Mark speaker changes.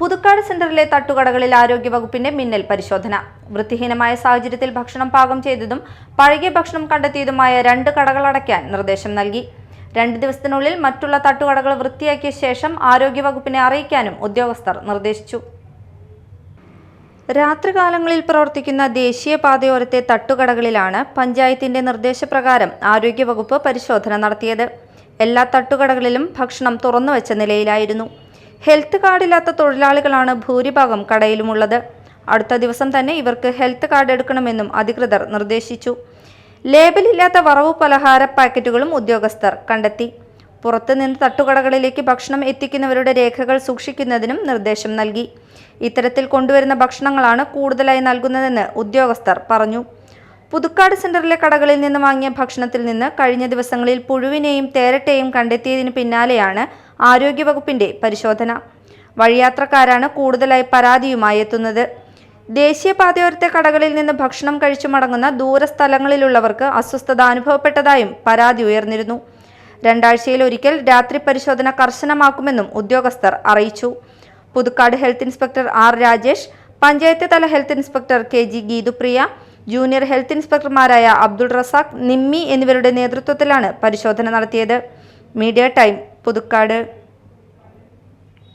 Speaker 1: പുതുക്കാട് സെന്ററിലെ തട്ടുകടകളിൽ ആരോഗ്യവകുപ്പിന്റെ മിന്നൽ പരിശോധന. വൃത്തിഹീനമായ സാഹചര്യത്തിൽ ഭക്ഷണം പാകം ചെയ്തതും പഴകിയ ഭക്ഷണം കണ്ടെത്തിയതുമായ രണ്ട് കടകൾ അടയ്ക്കാൻ നിർദ്ദേശം നൽകി. രണ്ട് ദിവസത്തിനുള്ളിൽ മറ്റുള്ള തട്ടുകടകൾ വൃത്തിയാക്കിയ ശേഷം ആരോഗ്യവകുപ്പിനെ അറിയിക്കാനും ഉദ്യോഗസ്ഥർ നിർദ്ദേശിച്ചു. രാത്രികാലങ്ങളിൽ പ്രവർത്തിക്കുന്ന ദേശീയപാതയോരത്തെ തട്ടുകടകളിലാണ് പഞ്ചായത്തിന്റെ നിർദ്ദേശപ്രകാരം ആരോഗ്യവകുപ്പ് പരിശോധന നടത്തിയത്. എല്ലാ തട്ടുകടകളിലും ഭക്ഷണം തുറന്നുവെച്ച നിലയിലായിരുന്നു. ഹെൽത്ത് കാർഡില്ലാത്ത തൊഴിലാളികളാണ് ഭൂരിഭാഗം കടയിലുമുള്ളത്. അടുത്ത ദിവസം തന്നെ ഇവർക്ക് ഹെൽത്ത് കാർഡ് എടുക്കണമെന്നും അധികൃതർ നിർദ്ദേശിച്ചു. ലേബലില്ലാത്ത വറവ് പലഹാര പാക്കറ്റുകളും ഉദ്യോഗസ്ഥർ കണ്ടെത്തി. പുറത്തുനിന്ന് തട്ടുകടകളിലേക്ക് ഭക്ഷണം എത്തിക്കുന്നവരുടെ രേഖകൾ സൂക്ഷിക്കുന്നതിനും നിർദ്ദേശം നൽകി. ഇത്തരത്തിൽ കൊണ്ടുവരുന്ന ഭക്ഷണങ്ങളാണ് കൂടുതലായി നൽകുന്നതെന്ന് ഉദ്യോഗസ്ഥർ പറഞ്ഞു. പുതുക്കാട് സെന്ററിലെ കടകളിൽ നിന്ന് വാങ്ങിയ ഭക്ഷണത്തിൽ നിന്ന് കഴിഞ്ഞ ദിവസങ്ങളിൽ പുഴുവിനെയും തേരട്ടെയും കണ്ടെത്തിയതിന് പിന്നാലെയാണ് ആരോഗ്യവകുപ്പിന്റെ പരിശോധന. വഴിയാത്രക്കാരാണ് കൂടുതലായി പരാതിയുമായി എത്തുന്നത്. ദേശീയപാതയോരത്തെ കടകളിൽ നിന്ന് ഭക്ഷണം കഴിച്ചു മടങ്ങുന്ന ദൂരസ്ഥലങ്ങളിലുള്ളവർക്ക് അസ്വസ്ഥത അനുഭവപ്പെട്ടതായും പരാതി ഉയർന്നിരുന്നു. രണ്ടാഴ്ചയിൽ ഒരിക്കൽ രാത്രി പരിശോധന കർശനമാക്കുമെന്നും ഉദ്യോഗസ്ഥർ അറിയിച്ചു. Puthukkad health inspector R Rajesh panchayat തല health inspector K G Geethupriya junior health ഇൻസ്പെക്ടർമാരായ Abdul Razak Nimmi എന്നിവരുടെ നേതൃത്വത്തിലാണ് പരിശോധന നടത്തിയത്. Media time Puthukkad